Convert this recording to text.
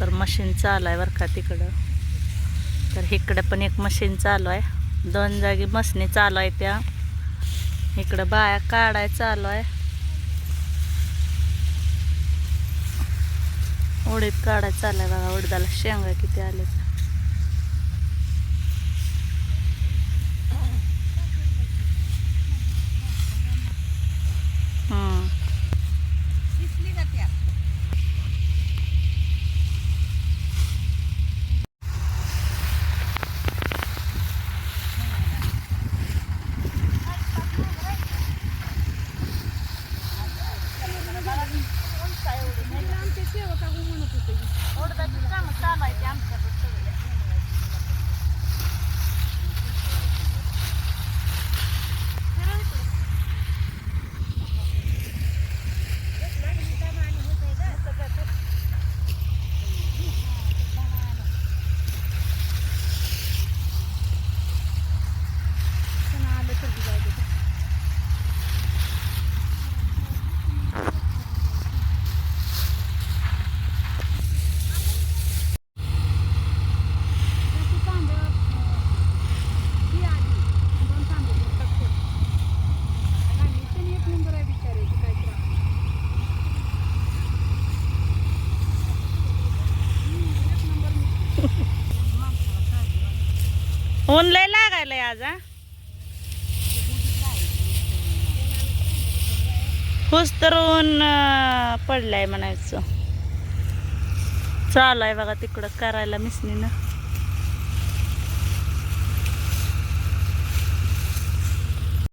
तर मशीन चालू आहे बरं का तिकडं. तर इकडं पण एक मशीन चालू आहे. दोन जागी मशनी चालू आहे त्या. इकडं बाया काढाय चालू आहे. उडीद काढाय चालू आहे बघा उडदाला शेंगा किती आले ऊन लय लागायलंय आज हा? हुस तर ऊन अं, पडलाय म्हणायचं. चालू आहे बघा तिकडं करायला मिसनीनं.